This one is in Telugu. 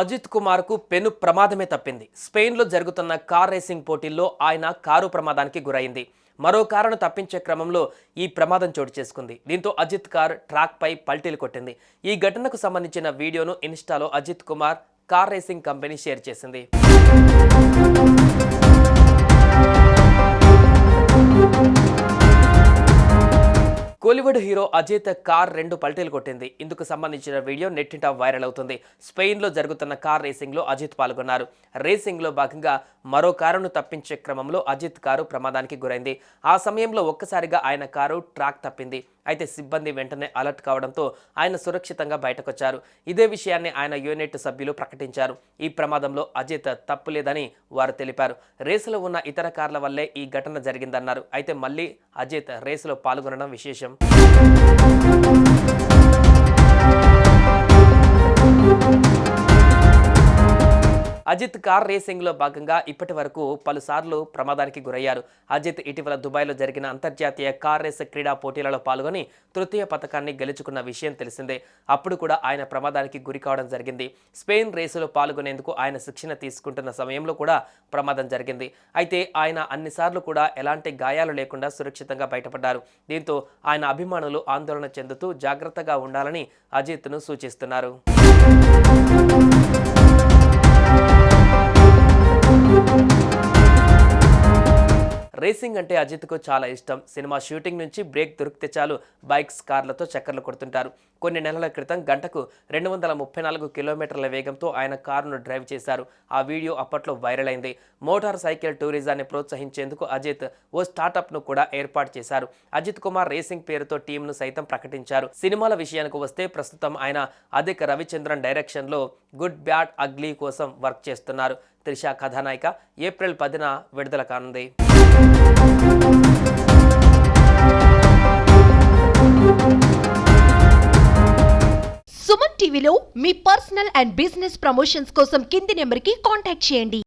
Ajith కుమార్కు పెను ప్రమాదమే తప్పింది. స్పెయిన్లో జరుగుతున్న కార్ రేసింగ్ పోటీల్లో ఆయన కారు ప్రమాదానికి గురైంది. మరో కారును తప్పించే క్రమంలో ఈ ప్రమాదం చోటు చేసుకుంది. దీంతో అజిత్ కార్ ట్రాక్ పై పల్టీలు కొట్టింది. ఈ ఘటనకు సంబంధించిన వీడియోను ఇన్స్టాలో Ajith Kumar car racing company share చేసింది. కోలీవుడ్ హీరో అజిత్ కార్ రెండు పల్టీలు కొట్టింది. ఇందుకు సంబంధించిన వీడియో నెట్టింట వైరల్ అవుతుంది. స్పెయిన్లో జరుగుతున్న కార్ రేసింగ్లో అజిత్ పాల్గొన్నారు. రేసింగ్లో భాగంగా మరో కారును తప్పించే క్రమంలో అజిత్ కారు ప్రమాదానికి గురైంది. ఆ సమయంలో ఒక్కసారిగా ఆయన కారు ట్రాక్ తప్పింది. అయితే సిబ్బంది వెంటనే అలర్ట్ కావడంతో ఆయన సురక్షితంగా బయటకొచ్చారు. ఇదే విషయాన్ని ఆయన యూనిట్ సభ్యులు ప్రకటించారు. ఈ ప్రమాదంలో అజిత్ తప్పు లేదని వారు తెలిపారు. రేసులో ఉన్న ఇతర కార్ల వల్లే ఈ ఘటన జరిగిందన్నారు. అయితే మళ్ళీ అజిత్ రేసులో పాల్గొనడం విశేషం. అజిత్ కార్ రేసింగ్లో భాగంగా ఇప్పటి వరకు పలుసార్లు ప్రమాదానికి గురయ్యారు. అజిత్ ఇటీవల దుబాయ్లో జరిగిన అంతర్జాతీయ కార్ రేస్ క్రీడా పోటీలలో పాల్గొని తృతీయ పథకాన్ని గెలుచుకున్న విషయం తెలిసిందే. అప్పుడు కూడా ఆయన ప్రమాదానికి గురి కావడం జరిగింది. స్పెయిన్ రేసులో పాల్గొనేందుకు ఆయన శిక్షణ తీసుకుంటున్న సమయంలో కూడా ప్రమాదం జరిగింది. అయితే ఆయన అన్నిసార్లు కూడా ఎలాంటి గాయాలు లేకుండా సురక్షితంగా బయటపడ్డారు. దీంతో ఆయన అభిమానులు ఆందోళన చెందుతూ జాగ్రత్తగా ఉండాలని అజిత్ను సూచిస్తున్నారు. రేసింగ్ అంటే అజిత్కు చాలా ఇష్టం. సినిమా షూటింగ్ నుంచి బ్రేక్ దొరికితే చాలు బైక్స్ కార్లతో చక్కర్లు కొడుతుంటారు. కొన్ని నెలల క్రితం గంటకు రెండు వందల ముప్పై నాలుగు కిలోమీటర్ల వేగంతో ఆయన కారును డ్రైవ్ చేశారు. ఆ వీడియో అప్పట్లో వైరల్ అయింది. మోటార్ సైకిల్ టూరిజాన్ని ప్రోత్సహించేందుకు అజిత్ ఓ స్టార్టప్ను కూడా ఏర్పాటు చేశారు. అజిత్ కుమార్ రేసింగ్ పేరుతో టీంను సైతం ప్రకటించారు. సినిమాల విషయానికి వస్తే ప్రస్తుతం ఆయన అధిక రవిచంద్రన్ డైరెక్షన్లో గుడ్ బ్యాడ్ అగ్లీ కోసం వర్క్ చేస్తున్నారు. త్రిష కథానాయిక ఏప్రిల్ పదిన విడుదల కానుంది. సుమన్ టీవీలో మీ పర్సనల్ అండ్ బిజినెస్ ప్రమోషన్స్ కోసం కింది నెంబర్కి కాంటాక్ట్ చేయండి.